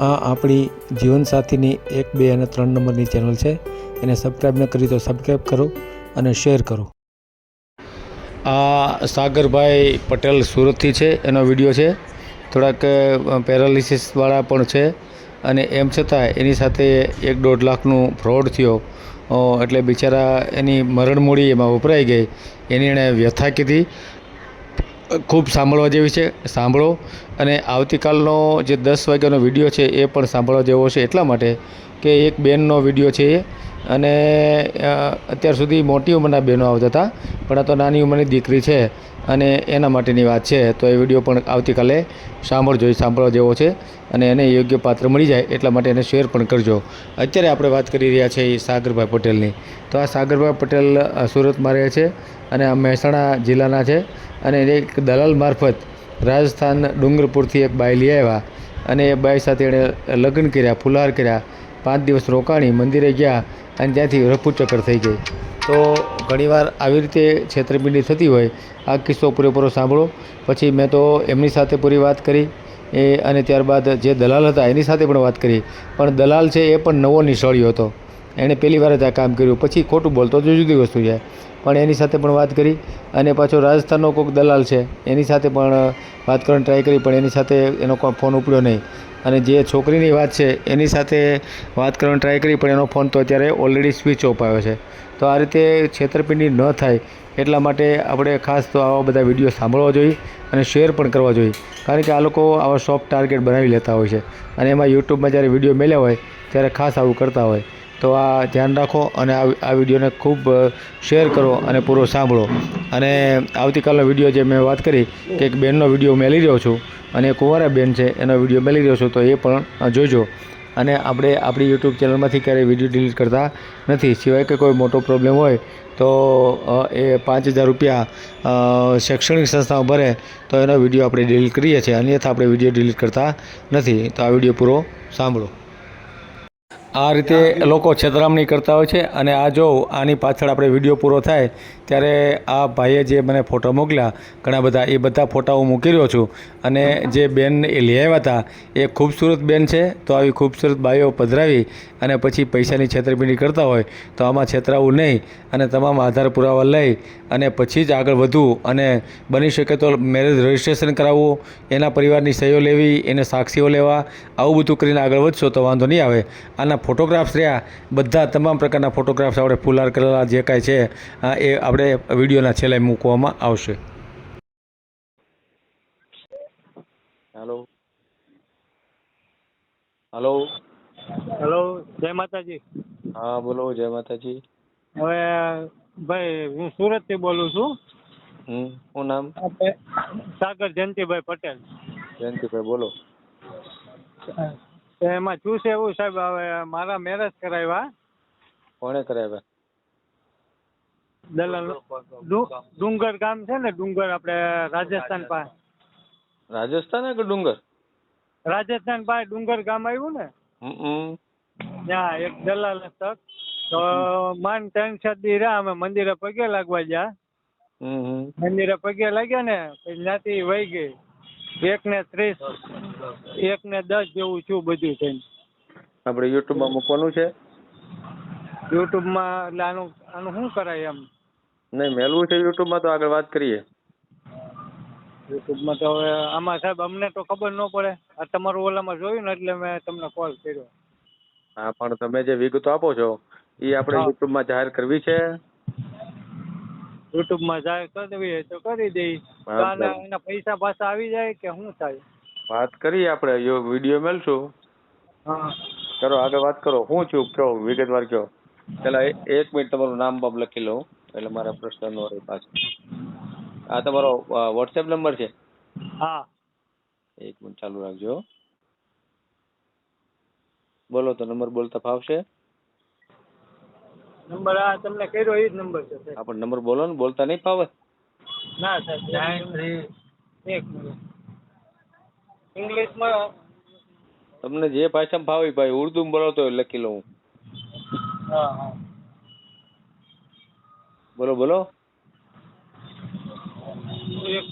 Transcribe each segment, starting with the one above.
આ આપણી જીવનસાથીની એક, બે અને ત્રણ નંબરની ચેનલ છે. એને સબસ્ક્રાઈબ ન કરી તો સબસ્ક્રાઈબ કરો અને શેર કરો. આ સાગરભાઈ પટેલ સુરતથી છે, એનો વીડિયો છે. થોડાક પેરાલિસિસવાળા પણ છે. અને એમ છતાં એની સાથે એક દોઢ લાખનું ફ્રોડ થયો. એટલે બિચારા એની મરણમૂડી એમાં વપરાઈ ગઈ. એની એણે વ્યથા કીધી. ખૂબ સાંભળવા જેવી છે. સાંભળો. અને આવતીકાલનો જે દસ વાગ્યાનો વીડિયો છે એ પણ સાંભળવા જેવો છે. એટલા માટે કે એક બેનનો વીડિયો છે એ. અને અત્યાર સુધી મોટી ઉંમરના બહેનો આવતા હતા, પણ આ તો નાની ઉંમરની દીકરી છે અને એના માટેની વાત છે. તો એ વીડિયો પણ આવતીકાલે સાંભળજો, એ સાંભળવા જેવો છે અને એને યોગ્ય પાત્ર મળી જાય એટલા માટે એને શેર પણ કરજો. અત્યારે આપણે વાત કરી રહ્યા છીએ એ સાગરભાઈ પટેલની. તો આ સાગરભાઈ પટેલ સુરતમાં રહે છે અને આ મહેસાણા જિલ્લાના છે અને એક દલાલ મારફત રાજસ્થાન ડુંગરપુરથી એક બાઈ લઈ આવ્યા અને એ બાઈ સાથે એણે લગ્ન કર્યા, ફુલહાર કર્યા પાંચ દિવસ રોકાણી મંદિરે ગયા અને ત્યાંથી રફુચક્કર થઈ ગઈ. તો ઘણીવાર આવી રીતે છેતરપિંડી થતી હોય, આ કિસ્સો પૂરેપૂરો સાંભળો. પછી મેં તો એમની સાથે પૂરી વાત કરી, એ અને ત્યારબાદ જે દલાલ હતા એની સાથે પણ વાત કરી. પણ દલાલ છે એ પણ નવો નિશાળ્યો હતો. એણે પહેલી વાર જ આ કામ કર્યું. પછી ખોટું બોલતો તો જુદી વસ્તુ છે. પણ એની સાથે પણ વાત કરી અને પાછો રાજસ્થાનનો કોઈક દલાલ છે, એની સાથે પણ વાત કરવાની ટ્રાય કરી, પણ એની સાથે એનો કોઈ ફોન ઉપડ્યો નહીં. અને જે છોકરીની વાત છે, એની સાથે વાત કરવાની ટ્રાય કરી, પણ એનો ફોન તો અત્યારે ઓલરેડી સ્વિચ ઓફ આવ્યો છે. તો આ રીતે છેતરપિંડી ન થાય, એટલા માટે આપણે ખાસ તો આવા બધા વીડિયો સાંભળવા જોઈએ અને શેર પણ કરવા જોઈએ. કારણ કે આ લોકો આવા સોફ્ટ ટાર્ગેટ બનાવી લેતા હોય છે. અને એમાં યુટ્યુબમાં જ્યારે વીડિયો મેળ્યા હોય, ત્યારે ખાસ આવું કરતા હોય. તો આ ધ્યાન રાખો અને આ વિડીયોને ખૂબ શેર કરો અને પૂરો સાંભળો. અને આવતીકાલનો વીડિયો જે મેં વાત કરી કે એક બેનનો વીડિયો મેલી રહ્યો છું અને કુંવારા બેન છે, એનો વીડિયો મેલી રહ્યો છું, તો એ પણ જોજો. અને આપણે આપણી યુટ્યુબ ચેનલમાંથી ક્યારેય વીડિયો ડિલીટ કરતા નથી. સિવાય કે કોઈ મોટો પ્રોબ્લેમ હોય તો એ પાંચ હજાર રૂપિયા શૈક્ષણિક સંસ્થાઓ ભરે તો એનો વીડિયો આપણે ડિલીટ કરીએ છીએ. અન્યથા આપણે વીડિયો ડિલીટ કરતા નથી. તો આ વીડિયો પૂરો સાંભળો. આ રીતે લોકો છેતરામણી કરતા હોય છે અને આ જો આની પાછળ આપણે વીડિયો પૂરો થાય ત્યારે આ ભાઈએ જે મને ફોટો મોકલ્યા, ઘણા બધા, એ બધા ફોટા હું મૂકી રહ્યો છું. અને જે બેન એ લઈ આવ્યા હતા, એ ખૂબસૂરત બેન છે, તો આવી ખૂબસૂરત બાઈઓ પધરાવી અને પછી પૈસાની છેતરપિંડી કરતા હોય તો આમાં છેતરાવું નહીં અને તમામ આધાર પુરાવા લઈ અને પછી જ આગળ વધવું અને બની શકે તો મેરેજ રજિસ્ટ્રેશન કરાવવું, એના પરિવારની સહીઓ લેવી, એને સાક્ષીઓ લેવા, આવું બધું કરીને આગળ વધશો તો વાંધો નહીં આવે. આના ફોટોગ્રાફ્સ રહ્યા, બધા તમામ પ્રકારના ફોટોગ્રાફ્સ આપણે ફુલાર કરેલા જે કાંઈ છે એ આપણે વિડીયોના છેલ્લે મૂકવામાં આવશે. હેલો હેલો હેલો જય માતાજી. હા બોલો જય માતાજી. હવે ભાઈ હું સુરતથી બોલું છું. હમ શું નામ? સાગર જયંતિભાઈ પટેલ. જયંતિભાઈ બોલો. એમાં શું છે એવું સાહેબ હવે મારા મેરેજ કરાવ્યા. કોણે કરાવ્યા? દલાલ ડુંગર ગામ છે ને ડુંગર આપણે રાજસ્થાન પાસે. રાજસ્થાન કે ડુંગર? રાજસ્થાન પાસે ડુંગર ગામ આવ્યું ને? ત્યાં એક દલાલ તક. તો માન ત્રણ સાત દી રહ્યા અમે મંદિરે પગે લાગવા ગયા. મંદિરે પગે લાગ્યા ને પછી જ્યાંથી વહી ગઈ. એક ને ત્રીસ એક ને દસ જેવું છું બધું થઈને. આપણે યુટ્યુબમાં મૂકવાનું છે? યુટ્યુબમાં એટલે આનું આનું શું કરાય એમ? નહીં મેલવું છે યુટ્યુબમાં તો આગળ વાત કરીએ. યુટ્યુબમાં તો હવે આમાં સાહેબ અમને તો ખબર ન પડે. આ તમારું ઓલામાં જોયું ને એટલે મેં તમને કોલ કર્યો. હા પણ તમે જે વિગતો આપો છો એ આપણે યુટ્યુબમાં જાહેર કરવી છે? યુટ્યુબમાં જાહેર કરી દેવી હોય તો કરી દઈ. એના પૈસા પાછા આવી જાય કે શું થાય? વાત કરીએ આપણે વીડિયો મેળશું. હા. કરો આગળ વાત કરો. હું છું કહો વિગતવાર કહો. પેલા એક મિનિટ તમારું નામ બાપ લખી લઉં એટલે મારા પ્રશ્ન નો રહે પાછળ આ તમારો વોટ્સએપ નંબર છે? હા. એક મિનિટ ચાલુ રાખજો. બોલો તો નંબર બોલતા ફાવશે? નંબર આ તમને કર્યો એ જ નંબર છે સાહેબ. આ પણ નંબર બોલો ને બોલતા નહીં ફાવે? ના સાહેબ નાઇન થ્રી એક મિનિટ. ઇંગ્લિશમાં તમને જે ભાષામાં ફાવે એ ભાઈ ઉર્દુમાં બોલો તો લખી લઉં. હા હા. બોલો બોલો. એક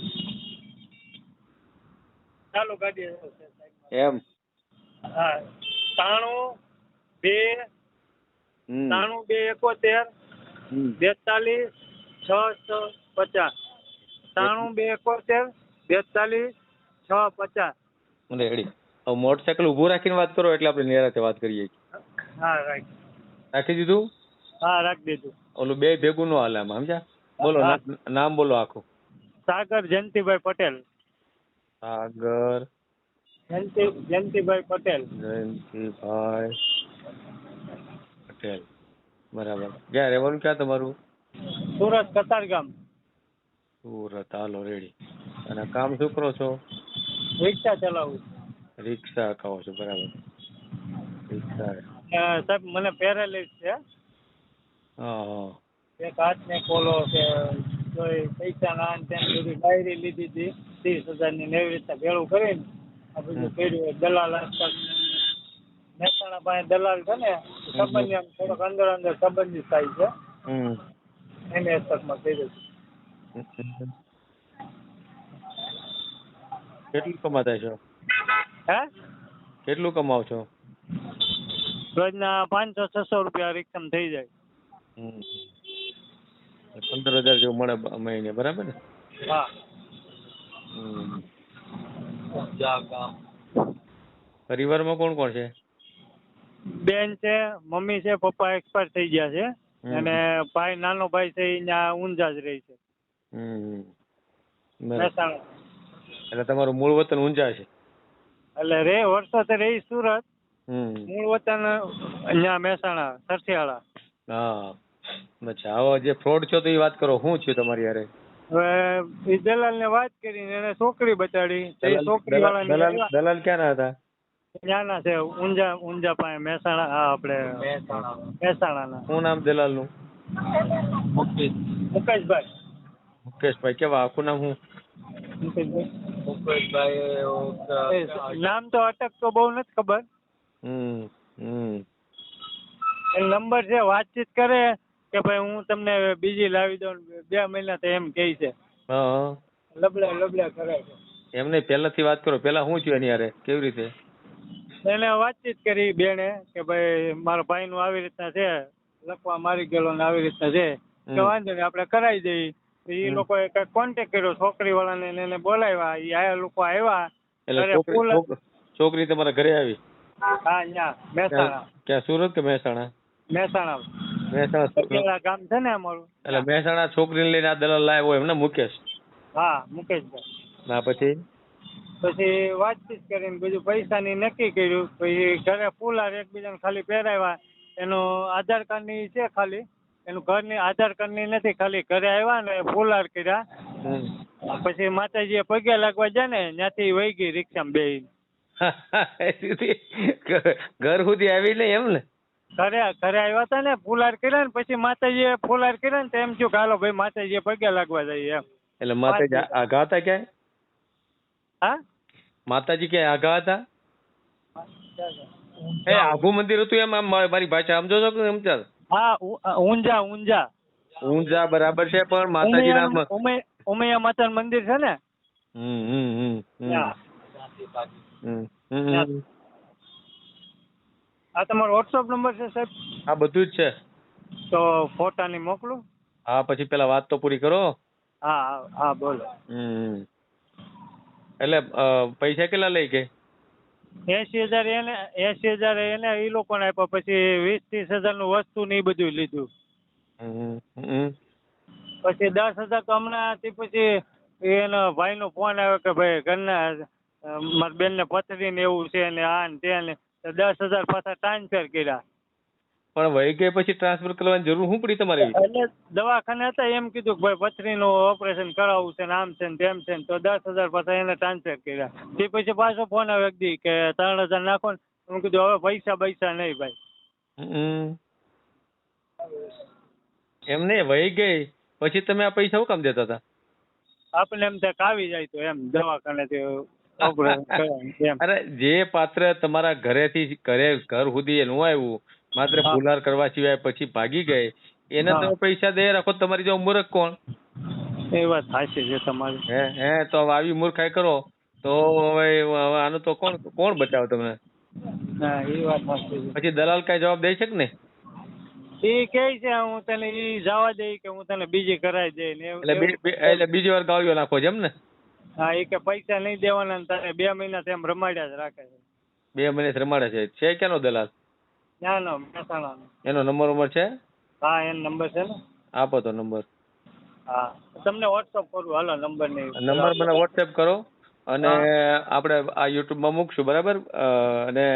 ચાલુ ગાડી એમ? હા. ત્રાણું બે ત્રાણું બે એકોતેર બેતાલીસ છ છ પચાસ. ત્રાણું બે એકોતેર બેતાલીસ છ પચાસ. રેડી. હવે મોટરસાયકલ ઊભું રાખીને વાત કરો એટલે આપણે નિરાતે વાત કરીએ. હા રાખ. રાખી દીધું? હા રાખી દીધું. ઓલું બે ભેગું નો હાલે આમાં સમજ્યા? બોલો નામ બોલો આખું. સાગર જયંતિભાઈ પટેલ. સાગર. જયંતિ જયંતિભાઈ પટેલ. જયંતિભાઈ પટેલ. બરાબર. ક્યાં રહેવાનું? ક્યાં તમારું? સુરત કતારગામ સુરત. હાલો રેડી. અને કામ શું કરો છો? રિક્ષા ચલાવું રિક્ષા કહો છો. બરાબર. રિક્ષા. સાહેબ મને પેરાલિસ છે. હા એક હાથને કોલો કે કોઈ પૈસા ના તેમ બધી ડાયરી લીધી હતી. ત્રીસ હજારની એવી રીતે ભેળું કરીને આ બધું. કર્યું દલાલ આજકાલ મહેસાણા પાસે દલાલ છે ને સંબંધી આમ થોડોક અંદર અંદર સંબંધી થાય છે. એને હસ્તકમાં કર્યું કેટલું કમાતા છો? હે? કેટલું કમાવ છો? રોજના પાંચસો છસો રૂપિયા રિક્ષામાં થઈ જાય. પંદર હજાર જેવું મળે મહિને બરાબર ને? હા. પરિવારમાં કોણ કોણ છે? બેન છે મમ્મી છે પપ્પા એક્સપાયર થઈ ગયા છે. અને ભાઈ નાનો ભાઈ છે ત્યાં ઊંઝા જ રહે છે. એટલે તમારું મૂળ વતન ઊંઝા છે? એટલે રે વર્ષોથી રહી સુરત. મૂળ વતન અહીંયા મહેસાણા સરસિયાળા. હા. અચ્છા હવે જે ફ્રોડ છો તો એ વાત કરો. શું થયું તમારી યારે એ દલાલ ને વાત કરીને એને છોકરી બચાડી તો દલાલ છોકરી દલાલ- દલાલ વાળા દલાલ ક્યાંના હતા? ત્યાંના છે ઊંઝા ઊંઝા પાસે મહેસાણા હા આપણે મહેસાણાના. શું નામ દલાલનું? મુકેશભાઈ. મુકેશભાઈ. કેવા? આખું નામ હું મુકેશભાઈ. નામ તો અટક તો બહુ નથી ખબર. હમ હમ. એ નંબર છે વાતચીત કરે કે ભાઈ હું તમને બીજી લાવી દઉં બે મહિના તો એમ કહે છે. લબડા લબડા કરે છે. એમને પહેલાથી વાત કરો. પહેલા શું થયું એની યારે કેવી રીતે? એને વાતચીત કરી બેને કે ભાઈ મારા ભાઈનું આવી રીતના છે લખવા મારી ગયેલો ને આવી રીતના છે. કે વાંધો નહીં આપણે કરાવી દઈએ. તો એ. લોકોએ કઈ કોન્ટેક્ટ કર્યો છોકરી વાળાને ને એને બોલાવ્યા. એ આ લોકો આવ્યા. એટલે છોકરી તમારા ઘરે આવી? હા અહીંયા મહેસાણા. ક્યાં સુરત કે મહેસાણા? મહેસાણા. મહેસાણા. ગામ છે ને અમારું. એટલે મહેસાણા છોકરીને લઈને આ દલાલ લાવ્યો એમને મુકેશ. હા મુકેશભાઈ. ના પછી? પછી વાતચીત કરીને બીજું પૈસાની નક્કી કર્યું. પછી ઘરે ફૂલાર એકબીજાને ખાલી પહેરાવ્યા. એનું આધાર કાર્ડની છે ખાલી. એનું ઘરની આધાર કાર્ડની નથી ખાલી ઘરે આવ્યા ને ફૂલાર કર્યા. પછી પછી માતાજીએ પગે લાગવા જાય ને ત્યાંથી વહી ગઈ રિક્ષામાં એ ઘ- ઘર સુધી આવી નહીં એમ ને? ઘરે ઘરે આવ્યા હતા ને ફૂલાર કર્યા ને પછી માતાજીએ ફૂલાર કર્યા ને તો એમ થયું હાલો ભાઈ માતાજીએ પગે લાગવા જઈએ એમ. એટલે માતાજી આઘા હતા ક્યાંય? હા? માતાજી ક્યાંય આઘા હતા? એ આઘું મંદિર હતું એમ આમ મારી ભાષા સમજો છો કે સમજા હા ઊંઝા ઊંઝા. ઊંઝા બરાબર છે પણ માતાજી નામ ઉમૈયા માતા મંદિર છે ને? હમ. હમ હમ હમ. આ તમારો વોટ્સઅપ નંબર છે સાહેબ? આ બધું જ છે. તો ફોટાની મોકલું? હા પછી પેલા વાત તો પૂરી કરો. હા હા હા બોલો. હમ. એટલે પૈસા કેટલા લઈ ગઈ? એસી હજાર એને એસી હજાર એને એ લોકોને આપ્યા પછી વીસ ત્રીસ હજારનું વસ્તુ ને એ બધું લીધું. પછી દસ હજાર તો હમણાં થી પછી એનો ભાઈનો ફોન આવ્યો કે ભાઈ ઘરના મારા બેન બેનને પથરી ને એવું છે ને આ ને તે ને. તો દસ હજાર પાછા ટ્રાન્સફર કર્યા. પણ વહી ગયા પછી ટ્રાન્સફર કરવાની જરૂર શું પડી તમારે એટલે દવાખાને હતા એમ કીધું કે ભાઈ પથરીનું ઓપરેશન કરાવવું છે ને આમ છે ને તેમ છે ને તો દસ હજાર પાછા એને ટ્રાન્સફર કર્યા. તે પછી પાછો ફોન આવ્યો એક દી કે ત્રણ હજાર નાખો ને. હું કીધું હવે પૈસા પૈસા નહીં ભાઈ. એમ નહીં વહી ગઈ. પછી તમે આ પૈસા શું કામ દેતા હતા? આપણે એમ થાય આવી જાય તો એમ એમ અરે જે પાત્ર તમારા ઘરેથી ઘરે ઘર સુધી એનું આવ્યું માત્ર. ફુલાર કરવા સિવાય પછી ભાગી ગઈ એને. તમે પૈસા દે રાખો તમારી જો મૂર્ખ કોણ એ વાત સાચી છે તમારી હે હે તો આવી મૂર્ખાઈ કરો તો હવે આનું તો કોણ કોણ બચાવે તમને ના એ વાત સાચી પછી દલાલ કઈ જવાબ દે છે કે નહીં એ કહે છે હું તને એ જવા દઈ કે હું તને બીજી કરાવી દઈ એટલે બીજી વાર ગાળિયો નાખો છે એમ ને હા એ કે પૈસા નહીં દેવાના ને તને બે મહિના તેમ રમાડ્યા જ રાખે છે. બે મહિના રમાડે છે. છે ક્યાંનો દલાલ? ના ના મહેસાણાનો. એનો નંબર ઉમર છે? હા એનો નંબર છે ને. આપો તો નંબર. હા તમને વોટ્સઅપ કરું હાલો નંબર નહીં નંબર મને વોટ્સએપ કરો અને આપણે આ યુટ્યુબમાં મૂકશું બરાબર? અને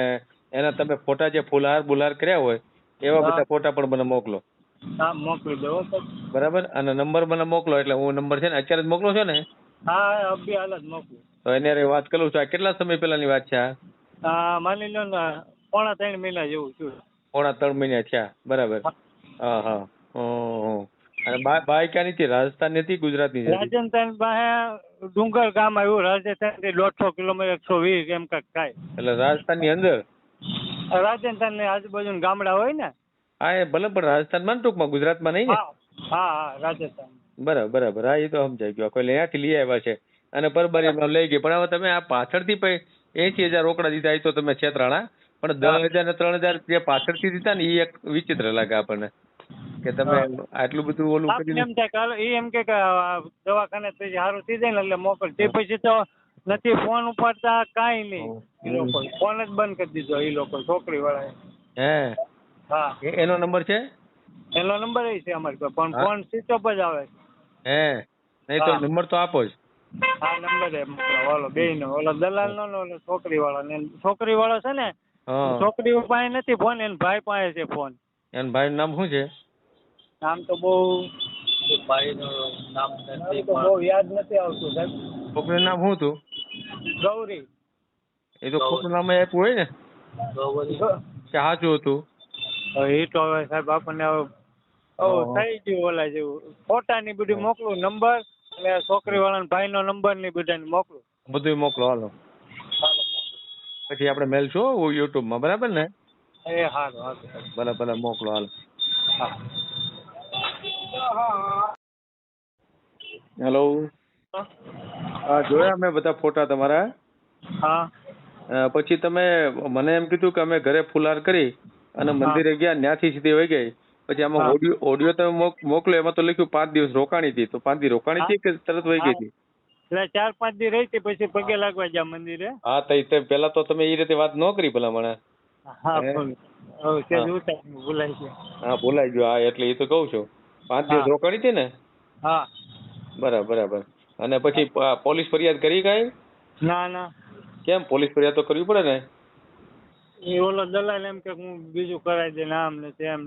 એના તમે ફોટા જે ફુલહાર બુલહાર કર્યા હોય એવા બધા ફોટા પણ મને મોકલો. હા મોકલી દો. બરાબર? અને નંબર મને મોકલો એટલે હું નંબર છે ને અત્યારે જ મોકલો છો ને. હા અભી હાલ જ મોકલું તો એને રે વાત કરું છું. આ કેટલા સમય પહેલાની વાત છે આ? માની લો ને પોણા ત્રણ મહિના જેવું છું પોણા ત્રણ મહિના થયા. બરાબર. હા. હા. અને બા ક્યાં હતી? રાજસ્થાનની હતી ગુજરાતની રાજસ્થાન પાસે ડુંગર ગામ આવ્યું. રાજસ્થાનથી દોઢસો કિલોમીટર એકસો વીસ એમ કાંઈક થાય. એટલે રાજસ્થાનની અંદર? રાજસ્થાનની આજુબાજુ ગામડા હોય ને? હા એ ભલે પણ રાજસ્થાનમાં ટૂંકમાં. ગુજરાતમાં નહીં ને? હા હા રાજસ્થાન બરાબર બરાબર. હા એ તો સમજાઈ ગયો. કોઈ ત્યાંથી લઈ આવ્યા છે. અને પરબારી લઈ ગઈ પણ હવે તમે આ પાછળથી પછી એસી હજાર રોકડા દીધા એ તો તમે છેતરાણા. પણ દસ હજાર ને ત્રણ હજાર જે પાછળથી દીધા ને એ એક વિચિત્ર લાગે આપણને. કે તમે આટલું બધું ઓલું કરીને એમ થાય હાલો, એ એમ કે દવાખાને થઈ સારું થઈ જાય ને એટલે મોકલ. તે પછી તો નથી ફોન ઉપાડતા કાંઈ નહીં. એ લોકો ફોન જ બંધ કરી દીધો એ લોકો છોકરી વાળાએ હે. હા એનો નંબર છે? એનો નંબર એ છે અમારી પાસે. પણ ફોન સ્વિચ ઓફ જ આવે છે. હે? નહીં તો નંબર તો આપો જ. આ નંબર એ મોકલો. ઓલો બે નો ઓલો દલાલ નો ને ઓલો છોકરી વાળો ને છોકરી વાળો છે ને છોકરી પાસે નથી ફોન એન ભાઈ પાસે છે ફોન એન ભાઈ નામ શું છે? નામ તો બહુ ભાઈનું નામ તો બહુ યાદ નથી આવતું સાહેબ. છોકરીનું નામ શું હતું? ગૌરી. એ તો ખોટું નામ આપ્યું હોય ને. કે સાચું હતું? હવે એ તો હવે સાહેબ આપણને હવે હા. થઈ ગયું ઓલા જેવું ફોટા ની બધું મોકલું નંબર અને છોકરી વાળા ભાઈ નો નંબરની બધા મોકલું. બધું મોકલો હાલો. પછી આપણે મેલશું યુટ્યુબમાં બરાબર ને? એ સારું ભલે ભલે મોકલો હાલો. હેલો. હા જોયા મેં બધા ફોટા તમારા. હા. પછી તમે મને એમ કીધું કે અમે ઘરે ફુલાર કરી અને મંદિરે ગયા ત્યાંથી સીધી વહી ગઈ. પછી આમાં. ઓડિયો ઓડિયો તમે મોકલો એમાં તો લખ્યું પાંચ દિવસ રોકાણી હતી. તો પાંચ દિવસ રોકાણી હતી કે તરત વહી ગઈ હતી? એટલે ચાર પાંચ દિવસ રહી હતી પછી પગે લાગવા ગયા મંદિરે. હા તો તે પેલા તો તમે એ રીતે વાત ન કરી ભલા. મને હા. ભૂલાઈ ગયો હા ભૂલાઈ ગયો. હા એટલે એ તો કહું છું. પાંચ દિવસ રોકાણી હતી ને? હા. બરાબર બરાબર. અને પછી પોલીસ ફરિયાદ કરી કઈ? ના ના. કેમ પોલીસ ફરિયાદ તો કરવી પડે ને? એ ઓલો દલાલ એમ કે હું બીજું કરાવી દે આમ ને તેમ.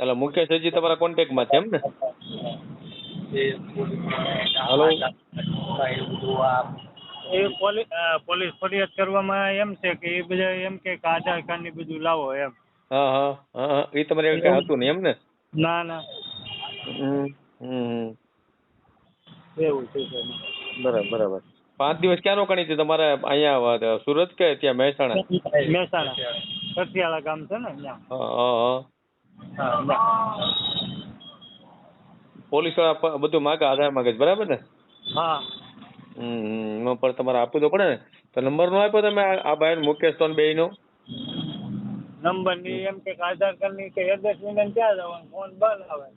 એટલે મુકેશ હજી તમારા કોન્ટેક્ટમાં છે એમ ને? હલો એ પોલીસ ફરિયાદ કરવામાં એમ છે કે એ બધા એમ કે આધાર કાર્ડ ને બધું લાવો એમ. હા હા એ તમારે કઈ હતું નહીં એમ ને? ના ના. હમ. એવું છે બરાબર બરાબર. પાંચ દિવસ ક્યાં રોકાણી છે? તમારે અહીંયા સુરત કે ત્યાં મહેસાણા? મહેસાણા. સતિયાળા ગામ છે ને ત્યાં. હા હા. હા પોલીસવાળા બધું માગે આધાર માગે છે બરાબર ને? હા. હમ પણ તમારે આપવું તો પડે ને. તો નંબર નો આપ્યો તમે આ ભાઈ મુકેશ તો બે નો? નંબરની એમ કે આધાર કાર્ડની કે એડ્રેસ વિના ક્યાં જવાનું? ફોન બંધ આવે.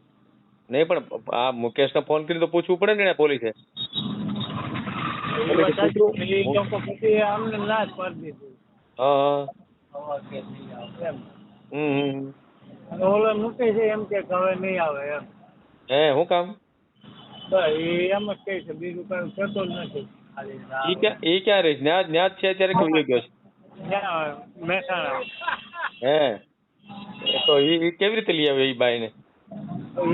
નહીં પણ આ મુકેશ ને ફોન કરીને તો પૂછવું પડે ને પોલીસે. અમને ના જ પાડી દીધું. હા હમ હમ. ઓલો મૂકે છે એમ કે હવે નહીં આવે એમ. હે શું કામ? એ એમ જ કહે છે બીજું કઈ થતું જ નથી. ઈ ક્યાં ઈ ક્યાં રહે ન્યા ન્યા જ છે અત્યારે કેવું ગયો છે? મહેસાણા. હે તો ઈ ઈ કેવી રીતે લઈ આવ્યો ઈ બાઈને?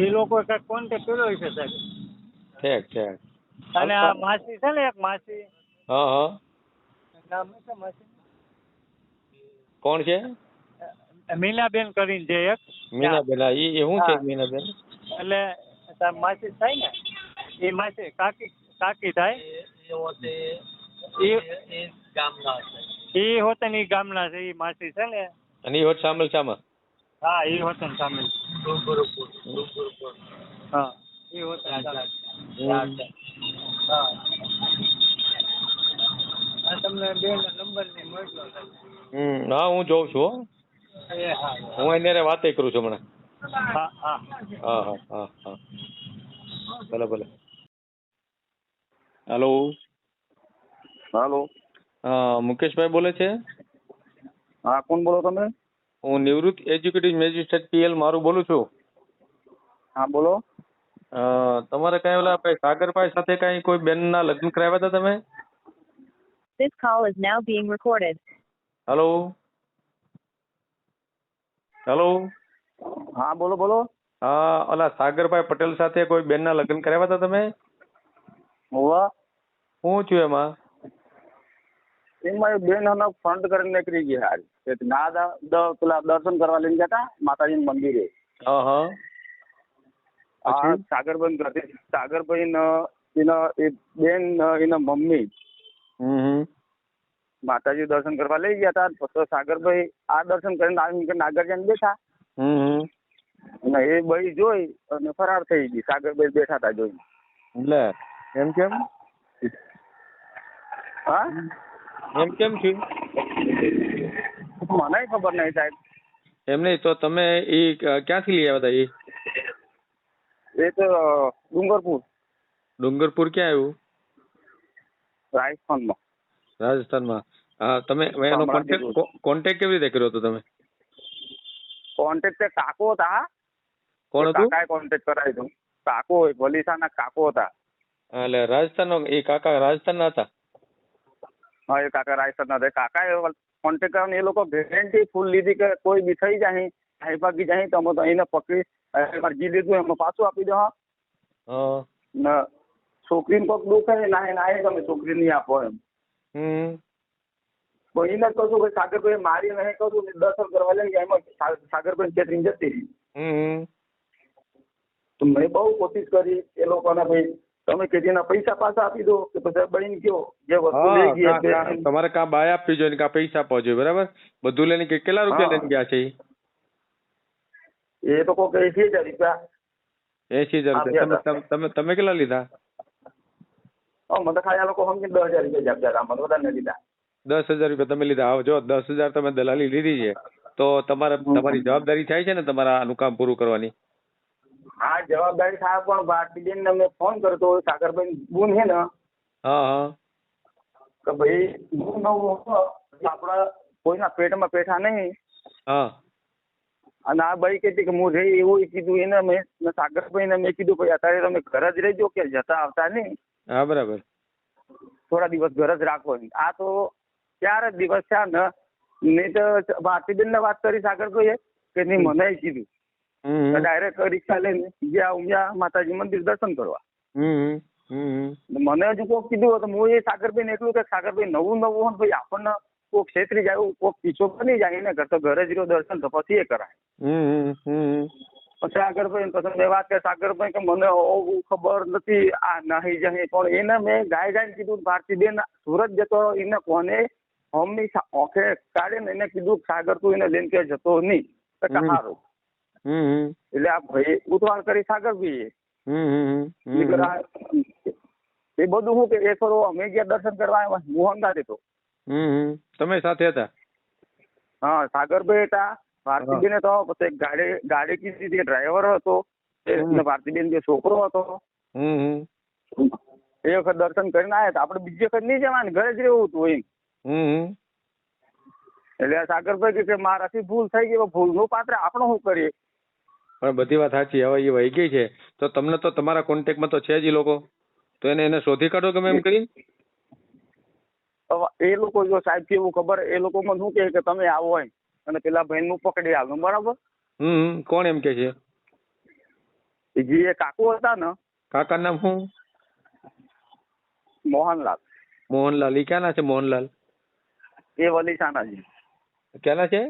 એ લોકો કંઈક કોન્ટેક્ટ કર્યો છે સાહેબ. ઠેક ઠેક. અને આ માસી છે ને એક માસી? હા હા. નામ છે માસી? કોણ છે? મીનાબેન કરીને છે એક. મીનાબેન ઈ શું છે મીનાબેન? એટલે તાર માસી થાય ને એ માસી કાકી કાકી થાય. એ એ હોતન ઈ ગામના છે એ માસી છે ને. અને એ હોત સામેલ સામા હા એ હોતન સામે હા એ હોતન હા. તમને બે નંબર ને મોકલો હમ હા હું જોઉં છું હો. હું એને વાતે કરું છું હમણાં. હા હા. હા હા ભલે ભલે. હેલો હાલો હા મુકેશભાઈ બોલે છે? હા કોણ બોલો તમે? હું નિવૃત્ત એજ્યુકેટિવ મેજિસ્ટ્રેટ પીએલ મારું બોલું છું. હા બોલો. તમારે કઈ ઓલા ભાઈ સાગરભાઈ સાથે કઈ કોઈ બેનના લગ્ન કરાવ્યા હતા તમે? This call is now being recorded. Hello hello હા બોલો બોલો. હા ઓલા સાગરભાઈ પટેલ સાથે કોઈ બેનના લગ્ન કરાવ્યા હતા તમે? હોવા? હું છું એમાં? એમાં બેન હમણાં ફંડ કરીને નીકળી ગયા હાલ. ના દા પેલા દર્શન કરવા લઈને ગયા હતા માતાજીના મંદિરે. હા હા. આ સાગરભાઈ ન એના એ બેન એના મમ્મી. હમ. માતાજી દર્શન કરવા લઈ ગયા હતા પછી સાગરભાઈ આ દર્શન કરીને આવીને નાગરજન બેઠા. અને એ બઈ જોઈ અને ફરાર થઈ ગઈ. સાગરભાઈ બેઠા હતા જોઈ એટલે એમ કેમ? હા? એમ કેમ થયું? મને ખબર નહીં સાહેબ. એમ નહીં તો તમે એ ક્યાંથી લઈ આવ્યા હતા એ? એ તો ડુંગરપુર. ડુંગરપુર ક્યાં આવ્યું? રાજસ્થાનમાં રાજસ્થાનમાં. હા તમે એનો શામળાજી કોન્ટેક્ટ રોડ. કોન્ટેક્ટ કેવી રીતે કર્યો હતો તમે? કોન્ટેક્ટ કાકો હતા. કોણ એ હતું? કાકાએ કોન્ટેક્ટ કરાવી હતું. કાકો વલીસાના કાકો હતા. હા, એટલે રાજસ્થાનનો એ કાકા રાજસ્થાનના હતા? હા એ કાકા રાજસ્થાનના હતા. એ કાકાએ કોન્ટેક્ટ કરીને એ લોકો ગેરંટી ફૂલ લીધી કે કોઈ બી થઈ જાય હાઈ ભાગી જાય તો અમે તો એને પકડી અરજી લીધું એમને પાછું આપી દો હા. હા. ને છોકરીને કોઈક દુઃખ હોય ના ના તમે છોકરી નહીં આપો એમ. હમ તો એને જ કહું છું કે સાગરભાઈ મારી નહીં કહું છું દર્શન કરવા લઈ ગયા એમાં સાગરભાઈ છેતરીને જતી રહી. તો મેં બહુ કોશિશ કરી એ લોકોને ભાઈ તમે કે જેના પૈસા પાછા આપી દો કે પછી બની કયો જે વસ્તુ લઈ ગઈ તમારે કાં બાય આપવી જોઈએ કા પૈસા આપવા જોઈએ બરાબર? બધું લઈને કે- કેટલા રૂપિયા. લઈને ગયા છે એ તો કોઈ એસી હજાર રૂપિયા એસી હજાર રૂપિયા. તમે તમે કેટલા લીધા? મને તો ખાલી આ લોકો સમજીને દસ હજાર રૂપિયા જ આપ્યા હતા. મને વધારે નથી દીધા દસ હજાર રૂપિયા તમે લીધા. જો દસ હજાર તમે દલાલી લીધી છે તો તમારે તમારી જવાબદારી થાય છે ને તમારા આનું કામ પૂરું કરવાની? હા જવાબદારી થાય પણ ભારતીબેન ને મેં ફોન કર્યો તો સાગરભાઈ ગુણ છે ને હા હા. કે ભાઈ ગુમ નવું આપણા કોઈના પેટમાં પેઠા નહીં. હા. અને આ ભાઈ કહેતી કે હું રહી એવું કીધું એને મેં સાગરભાઈ ને મેં કીધું ભાઈ અત્યારે તમે ઘર જ રહેજો કે જતા આવતા નહીં. હા બરાબર. થોડા દિવસ ઘર જ રાખો આ તો ચાર જ દિવસ થયા ને. મેં તો ભારતીબેન ને વાત કરી સાગરભાઈએ કે નહીં મને કીધું. ડાયરેક્ટ રિક્ષા લઈને ગયા ઉમિયા માતાજી મંદિર દર્શન કરવા. મને હજુ કોક કીધું હતું તો હું એ સાગરભાઈ ને એટલું કે સાગરભાઈ નવું નવું હોય ભાઈ આપણને કોક છેતરી જાય કોક પીછો બની જાય એને કરતો ઘરે જ દર્શન તો પછી એ કરાય. પછી સાગરભાઈ ને પછી મેં વાત કરી સાગરભાઈ કે મને ઓવું ખબર નથી આ નહીં જહી. પણ એને મેં ગાય ગાય કીધું ભારતીબેન સુરત જતો એને કોને હમની ઓખે કાઢીને એને કીધું સાગર તું એને લઈને ક્યાંય જતો નહીં. તો કે સારું એટલે આ ભાઈ ઉતવાળ કરી સાગર ભાઈએ. એ બધું શું કે એ કરો અમે ગયા દર્શન કરવા આવ્યા હું હંગાત હતો તમે સાથે હતા? હા સાગરભાઈ હતા ભારતીબેન હતો પછી ગાડી ગાડી કીધી હતી ડ્રાઈવર હતો. એ ભારતીબેન જે છોકરો હતો. એ વખત દર્શન કરીને આવ્યા હતા. આપણે બીજી વખત નહીં જવાનું ઘરે જ રહેવું હતું એમ. એટલે આ સાગરભાઈ કે મારાથી ભૂલ થઈ ગઈ ભૂલનું પાત્ર આપણે શું કરીએ? પણ બધી વાત સાચી હવે એ વહી ગઈ છે. તો તમને તો તમારા કોન્ટેક્ટમાં તો છે જ એ લોકો. તો એને એને શોધી કાઢો ગમે એમ કરી હવે એ લોકો જો સાહેબ કેવું ખબર એ લોકો મને શું કહે કે તમે આવો એમ. અને પેલા ભાઈ હું પકડી આવ્યો બરાબર? હમ કોણ એમ કે છે? જે કાકુ હતા ને કાકા નામ શું? મોહનલાલ. મોહનલાલ. એ ક્યાંના છે મોહનલાલ? એ વલીસાના છે. ક્યાંના છે?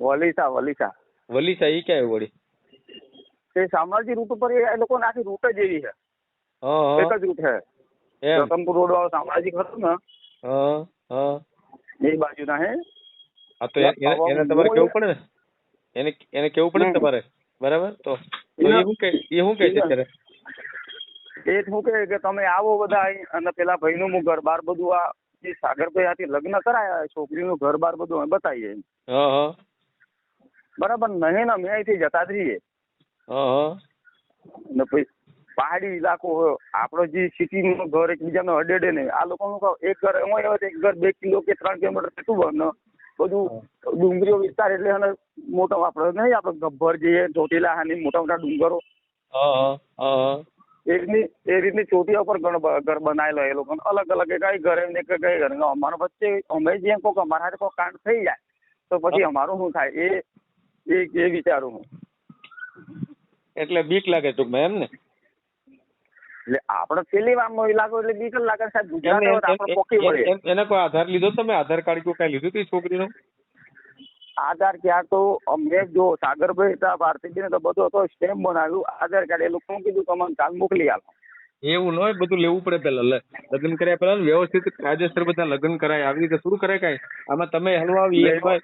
વલીસા વલીસા. વલીસા એ ક્યાં વળી? એ શામળાજી રૂટ ઉપર એ લોકો આખી રૂટ જ એવી છે. એક જ રૂટ છે. રતનપુર રોડ વાળો શામળાજી ખરું ને હા હા. એ બાજુના હે. હા તો એને તમારે કેવું પડે ને? એને એને કેવું પડે ને તમારે? બરાબર? તો એ શું કે એ શું કે છે અત્યારે? એ શું કહે કે તમે આવો બધા અહીં અને પેલા ભાઈનું હું ઘર બાર બધું આ પછી સાગરભાઈ આથી લગ્ન કરાયા છોકરીનું ઘર બાર બધું અમે બતાવીએ બરાબર? નહીં ને અમે અહીંથી જતા જ હા ને પછી પહાડી ઇલાકો હોય આપણો જે સિટીનું ઘર એકબીજાને અડેડે નહીં આ લોકોનું એક ઘર એમાં એક ઘર બે કિલો કે ત્રણ કિલોમીટર કેટલું બને. બધું ડુંગરીઓ વિસ્તાર એટલે એને મોટો આપડે નહીં આપણે ગબ્બર જઈએ ચોટીલા હાની મોટા મોટા ડુંગરો. એ રીતની એ રીતની ચોટીઓ પર ઘર બનાવેલો એ લોકો અલગ અલગ કઈ ઘરે ને કઈ ઘરે. અમારો વચ્ચે અમે જે કોઈક અમારા હાથે કોઈ કાંડ થઈ જાય તો પછી અમારું શું થાય? એ એ એ વિચારું હું. એટલે બીક લાગે ટૂંકમાં એમ ને એટલે આપણે પેલી વારનો ઇલાકો એટલે બી કલાક લાગે સાહેબ ગુજરાત આપણે પોકી વળે એને કોઈ આધાર લીધો તમે આધાર કાર્ડ કે કઈ લીધું તી છોકરીનો? આધાર ક્યાં તો અમે જો સાગરભાઈ હતા ભારતીબેન તો બધો હતો સ્ટેમ્પ બનાવ્યું આધાર કાર્ડ એ લોકો કીધું? કે અમને કાલ મોકલી આલો. એવું ન હોય બધું લેવું પડે પેલા લ- લગ્ન કર્યા પેલા વ્યવસ્થિત કાયદેસર બધા લગ્ન કરાય આવી રીતે શું કરાય કાંઈ? આમાં તમે હલવા આવી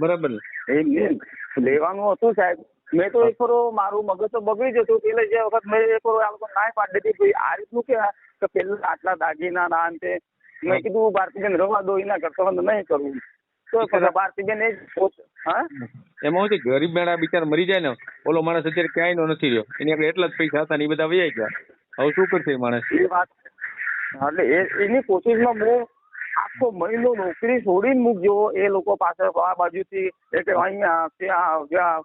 બરાબર ને? એ લેવાનું હતું સાહેબ મેં તો એક ફરો મારું મગજ તો બગડી જતું પેલે જે વખત મેં એક ફરો આ લોકો ના પાડી દીધી ભાઈ આ રીતનું કે કે પેલા આટલા દાગીના ના અંતે મેં કીધું ભારતીબેન રવા દો એના કરતા બંધ નહીં કરવું. તો ભારતીબેન એ હા? એમાં શું ગરીબ મેળા બિચારા મરી જાય ને ઓલો માણસ અત્યારે ક્યાંય નથી રહ્યો. એની આગળ એટલા જ પૈસા હતા ને એ બધા વૈયા ગયા. હવે શું કરશે માણસ? એ વાત એટલે એની કોશિશમાં હું આખો મહિનો નોકરી છોડીને મૂકજો એ લોકો પાસે આ બાજુથી એટલે અહીંયા ત્યાં ત્યાં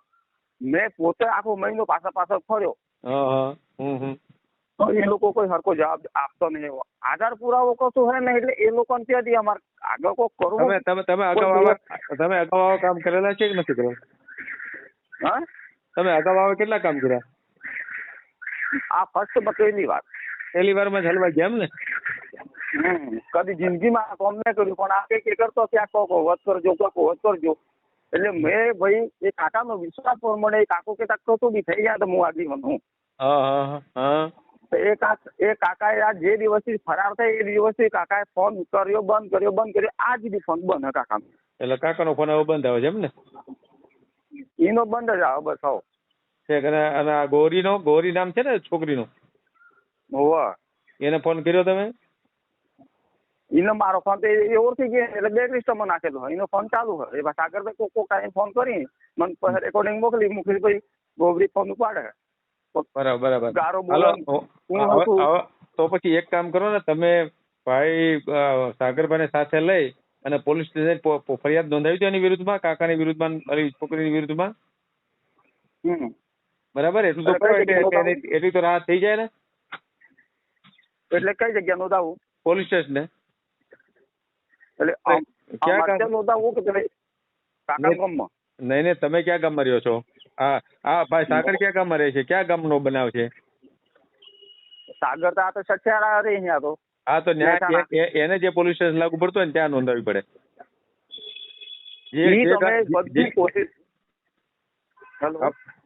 મેં પોતે આખો મહિનો પાછા પાછળ ફર્યો. હા હા તો એ લોકો કોઈ હરકો જવાબ આપતો નહીં આધાર પુરાવો કશું હોય ને એટલે એ લોકોને ત્યાંથી અમારે આગળ કોઈ કરવું તમે તમે તમે અગાઉ તમે અગાઉ કામ કરેલા છે કે નથી કરેલા? હા? તમે અગાઉ આવા કેટલા કામ કર્યા? આ ફર્સ્ટ બતેલી વાત. પહેલી વારમાં હલવા ગયા એમ ને? કદી જિંદગીમાં કોમ નહીં કર્યું પણ આ કંઈક કરતો ત્યાં કહો વધ કરજો કહો વધ કરજો. એટલે મેં ભાઈ એ કાકાનો વિશ્વાસ પ્રમાણે કાકો કે કાકો તો બી થઈ ગયા તો હું આગળ તો એ કાકા એ કાકાએ આ જે દિવસથી ફરાર થાય એ દિવસથી કાકાએ ફોન કર્યો બંધ કર્યો બંધ કર્યો. આજ બી ફોન બંધ કાકા એટલે કાકાનો ફોન હવે બંધ આવે છે એમ ને? એનો બંધ જ આવે બસ હો છે અને ગૌરીનો ગૌરી નામ છે ને છોકરીનું? હોવે. એને ફોન કર્યો તમે? એનો મારો ફોન તો એ ઓળખી ગયો એટલે બેક લિસ્ટમાં નાખેલો હોય. એનો ફોન ચાલુ હોય. એ સાગર ભાઈ કોક ટાઈમ ફોન કરી મને રેકોર્ડિંગ મોકલી મોકલી પછી ગોબરી ફોન ઉપાડે. બરાબર બરાબર. ગારો બોલે હતું. તો પછી એક કામ કરો ને તમે ભાઈ સાગરભાઈ સાગરભાઈને સાથે લઈ અને પોલીસ સ્ટેશન ફરિયાદ નોંધાવી છે એની વિરુદ્ધમાં કાકાની વિરુદ્ધમાં અને છોકરીની વિરુદ્ધમાં. બરાબર? એટલું તો એટલી તો રાહત થઈ જાય ને. એટલે કઈ જગ્યા નોંધાવું? પોલીસ સ્ટેશને. એટલે ક્યાં કે કાકા નહીં. ગામમાં. નહીં નહીં તમે ક્યાં ગામમાં રહ્યો છો? હા હા ભાઈ સાગર ક્યાં ગામમાં રહે છે? ક્યાં ગામનો બનાવ છે? સાગર તો આ તો સઠિયારા રહે અહીંયા તો. હા તો એને જે પોલીસ સ્ટેશન લાગુ પડતું હોય ને ત્યાં નોંધાવી પડે. જે- બધી કોશિશ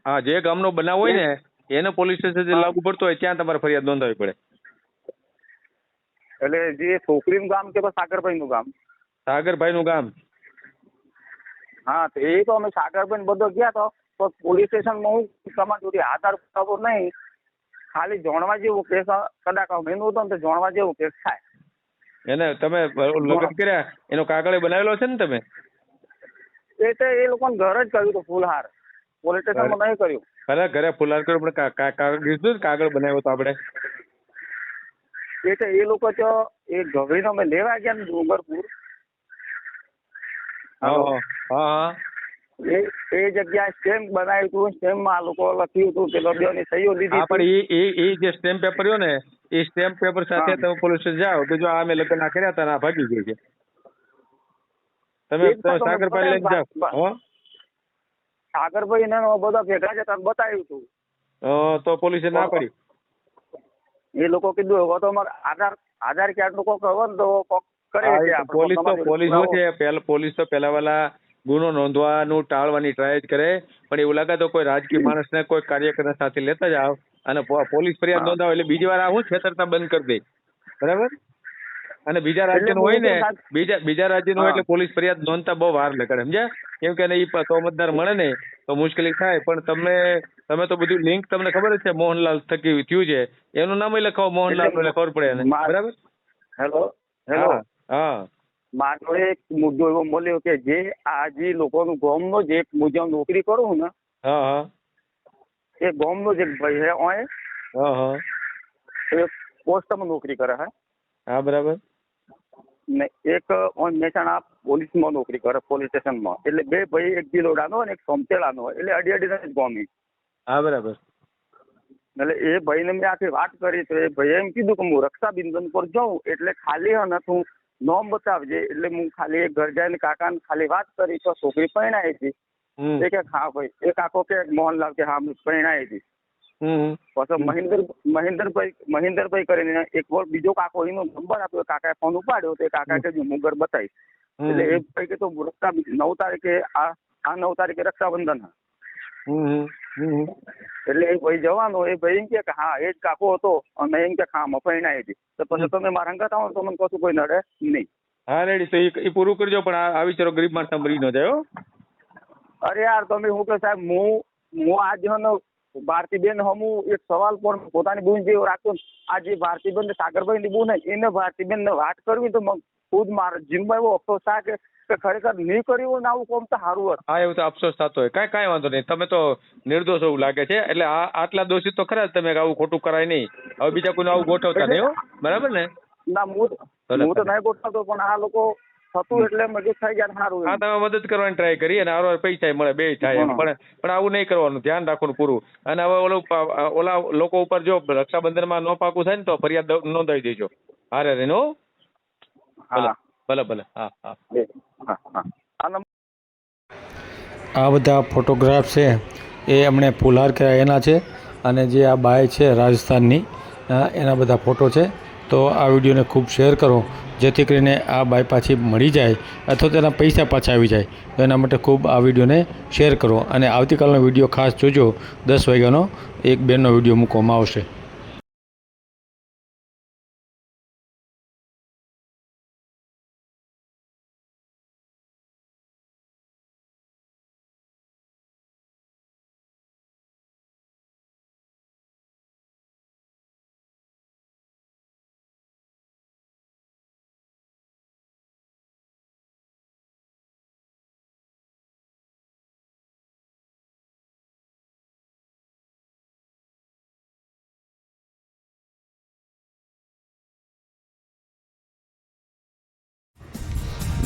હા જે ગામનો બનાવ હોય ને એને પોલીસ સ્ટેશન જે લાગુ પડતો હોય ત્યાં તમારે ફરિયાદ નોંધાવી પડે. એટલે જે છોકરીનું ગામ કે સાગરભાઈ નું ગામ? સાગરભાઈ નું ગામ. હા તો એ તો અમે સાગરભાઈ બધો ગયા તો તો પોલીસ સ્ટેશનમાં હું તમારા જોડે આધાર પુરાવો નહીં ખાલી જાણવા જેવું કેસ કદાચ અમે નહોતો તો જાણવા જેવું કેસ થાય. એને તમે લગ્ન કર્યા એનો કાગળ બનાવેલો છે ને તમે? એ તો એ લોકોને ઘર જ કર્યું હતું ફૂલહાર. પોલીસ સ્ટેશનમાં નહીં કર્યું. ભલે ઘરે ફૂલહાર કર્યો પણ કાગળ કીધું કાગળ બનાવ્યો તો આપણે. એ તો એ લોકો તો એ ગભરીનો અમે લેવા ગયા ને ડુંગરપુર. એ એ જગ્યા સ્ટેમ્પ બનાવ્યું હતું સ્ટેમ્પમાં આ લોકો લખ્યું હતું કે લોકોની સહીઓ લીધી પણ એ એ જે સ્ટેમ્પ પેપર રહ્યો ને એ સ્ટેમ્પ પેપર સાથે તમે પોલીસ સ્ટેશન જાઓ કે જો આ મેં લગ્ન કર્યા હતા આ ભાગી ગઈ છે. તમે સાગરભાઈ લઈને જાઓ. હો? સાગરભાઈ ને બધા ભેગા જતા બતાવ્યું હતું. તો પોલીસે ના પડી. એ લોકો કીધું હવે તો અમારે આધાર આધાર કાર્ડનું કોક હવે ને તો કોક પોલીસ તો પોલીસ શું છે પહેલા પોલીસ તો પહેલા વાલા ગુનો નોંધવાનું ટાળવાની ટ્રાય જ કરે પણ એવું લાગે તો કોઈ રાજકીય માણસને કોઈ કાર્યકર સાથે લેતા જાવ અને પોલીસ ફરિયાદ નોંધાવ એટલે બીજી વાર આવું હું છેતરતા બંધ કરી દે. બરાબર? અને બીજા રાજ્યનું હોય ને બીજા બીજા રાજ્યનું હોય એટલે પોલીસ ફરિયાદ નોંધતા બહુ વાર લગાડે સમજ્યા? કેમ કે એ તોમતદાર મળે ને તો મુશ્કેલી થાય પણ તમે તમે તો બધું લિંક તમને ખબર જ છે મોહનલાલ થકી થયું છે. એનું નામ લખાવો મોહનલાલ એટલે ખબર પડે બરાબર? Hello hello. મારો એક મુદ્દો એવો મળ્યો કે જે આ જે લોકોનું ગામનો જે મુજબ નોકરી કરું ને એ ગામનો જે ભાઈ હે ઓય એ પોસ્ટમાં નોકરી કરે હે હા બરાબર. ને એક ઓન મહેસાણા પોલીસમાં નોકરી કરે પોલીસ સ્ટેશનમાં. એટલે બે ભાઈ એક ગિલોડાનો અને એક સોમતેલાનો એટલે અડી અડીને જ ગામી. હા બરાબર. એટલે એ ભાઈને મેં આખી વાત કરી તો એ ભાઈએ એમ કીધું કે હું રક્ષાબંધન પર જાઉં એટલે ખાલી હે ને તું નોમ બતાવજે. એટલે હું ખાલી ઘર જઈને કાકાને ખાલી વાત કરી તો છોકરી પરણાઈ હતી. એ કે હા ભાઈ. એ કાકો કે મોહનલાલ કે હા હું પરણાઈ હતી. પછી મહેન્દ્ર મહેન્દ્રભાઈ મહેન્દ્રભાઈ કરીને એક વાર બીજો કાકો એનો નંબર આપ્યો. કાકાએ ફોન ઉપાડ્યો તો એ કાકા કે હું ઘર બતાવીશ. એટલે એ ભાઈ કે તો રક્ષા નવ તારીખે આ આ નવ તારીખે રક્ષાબંધન હે. એટલે એ ભાઈ જવાનો એ ભાઈ એમ કે હા એ જ કાકો હતો. અને એમ કે હા મફાઈ હતી. તો પછી તમે મારા અંગત આવો તો મને કશું કોઈ નડે નહીં. હા રેડી. તો એ- પૂરું કરજો પણ આ વિચારો ગરીબ માણસ મરી ન જાય અરે યાર તમે હું કે સાહેબ? હું હું આજ ભારતીબેન હમું એક સવાલ પણ પોતાની બુન જેવો રાખતો આજે આ જે ભારતીબેન સાગરભાઈ ની બુન એને ભારતીબેન ને વાત કરવી તો ખુદ મારે જીવમાં એવો અફસોસ થાય કે કે ખરેખર નહીં કર્યું હોય ને આવું કોમ તો સારું હતું. હા એવું તો અફસોસ થતો હોય. કાંઈ કાંઈ વાંધો નહીં. તમે તો નિર્દોષ એવું લાગે છે. એટલે આ આટલા દોષિત તો ખરા તમે આવું ખોટું કરાય નહીં. હવે બીજા કોઈને આવું ગોઠવતા નહીં બરાબર ને? ના હું હું તો નહીં ગોઠવતો પણ આ લોકો થતું એટલે મદદ થઈ ગયા સારું હા તમે મદદ કરવાની ટ્રાય કરી અને આરો પૈસા મળે બે થાય. પણ પણ આવું નહીં કરવાનું. ધ્યાન રાખવાનું પૂરું. અને હવે ઓલું ઓલા લોકો ઉપર જો રક્ષાબંધનમાં ન પાકું થાય ને તો ફરિયાદ નોંધાવી દેજો. હારે રહીને હો. ભલે હા. ભલે ભલે હા હા. હા હા. આ બધા ફોટોગ્રાફ છે એ એમણે પુલાર કર્યા એના છે અને જે આ બાય છે રાજસ્થાનની એના બધા ફોટો છે. તો આ વિડીયોને ખૂબ શેર કરો જેથી કરીને આ બાય પાછી મળી જાય અથવા તેના પૈસા પાછા આવી જાય. તો એના માટે ખૂબ આ વિડીયોને શેર કરો અને આવતીકાલનો વીડિયો ખાસ જોજો. દસ વાગ્યાનો એક બેનનો વીડિયો મૂકવામાં આવશે.